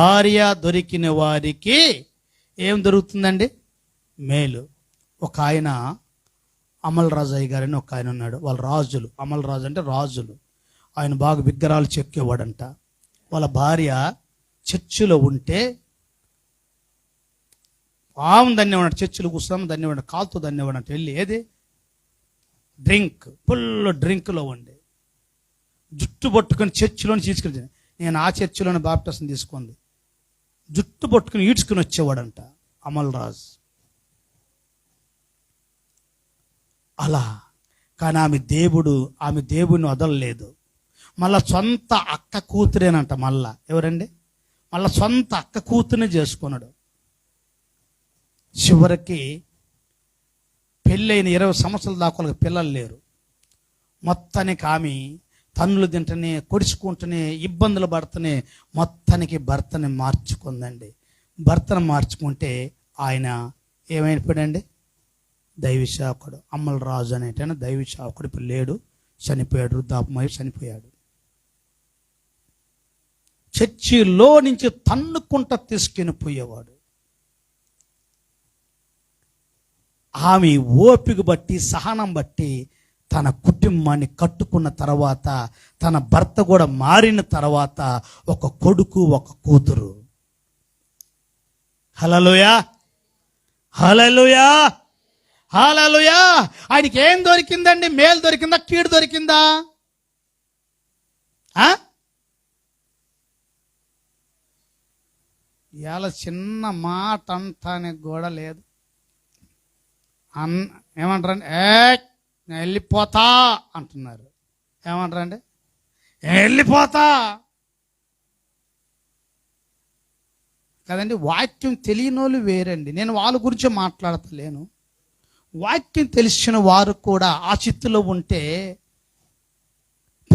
భార్య దొరికిన వారికి ఏం దొరుకుతుందండి? మేలు. ఒక ఆయన అమల్ రాజయ్య గారని ఒక ఆయన ఉన్నాడు. వాళ్ళ రాజులు. అమల్ రాజు అంటే రాజులు. ఆయన బాగా విగ్రహాలు చెక్కేవాడంట. వాళ్ళ భార్య చర్చిలో ఉంటే పాము ధన్యవాడు చర్చిలో కూర్చున్నాము ధన్యవాడు కాలుతో ధన్యవాడు అంటే వెళ్ళి ఏది? డ్రింక్. ఫుల్ డ్రింక్లో ఉండే. జుట్టు పట్టుకొని చర్చిలోని తీసుకెళ్ళి నేను ఆ చర్చిలోని బాప్టస్ని తీసుకుంది. జుట్టు పట్టుకుని ఈడ్చుకుని వచ్చేవాడంట అమల్ రాజ్ అలా కానీ ఆమె దేవుడు ఆమె దేవుడిని వదలలేదు. మళ్ళా సొంత అక్క కూతురేనంట మళ్ళా. ఎవరండి? మళ్ళా సొంత అక్క కూతురుని చేసుకున్నాడు. చివరికి పెళ్ళైన ఇరవై సంవత్సరాల దాకా పిల్లలు లేరు. మొత్తానికి ఆమె తన్నులు తింటనే కొడుచుకుంటూనే ఇబ్బందులు పడుతూనే మొత్తానికి భర్తని మార్చుకుందండి. భర్తను మార్చుకుంటే ఆయన ఏమైపోయాడండి? దైవ సేవకుడు అమ్మల రాజు అనేటైనా దైవ ఇప్పుడు లేడు చనిపోయాడు వృద్ధాపమై చనిపోయాడు. చర్చిలో నుంచి తన్నుకుంట తీసుకుని పోయేవాడు. ఆమె ఓపిక బట్టి సహనం బట్టి తన కుటుంబాన్ని కట్టుకున్న తర్వాత తన భర్త కూడా మారిన తర్వాత ఒక కొడుకు ఒక కూతురు. హలలుయా హలలుయా హలలుయా ఆయనకి ఏం దొరికిందండి? మేలు దొరికిందా? కీడు దొరికిందా? ఇవాళ చిన్న మాట అంటానికి కూడా లేదు. అన్ ఏమంటారండి? ఏ నేను వెళ్ళిపోతా అంటున్నారు. ఏమంటారండి "నేను వెళ్ళిపోతా. కదండి వాక్యం తెలియని వాళ్ళు వేరండి. నేను వాళ్ళ గురించి మాట్లాడతలేను. వాక్యం తెలిసిన వారు కూడా ఆ చిత్తులో ఉంటే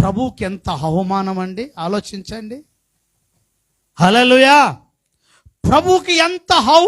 ప్రభువుకి ఎంత అవమానం అండి? ఆలోచించండి. హలలుయా ప్రభువుకి ఎంత అవమానం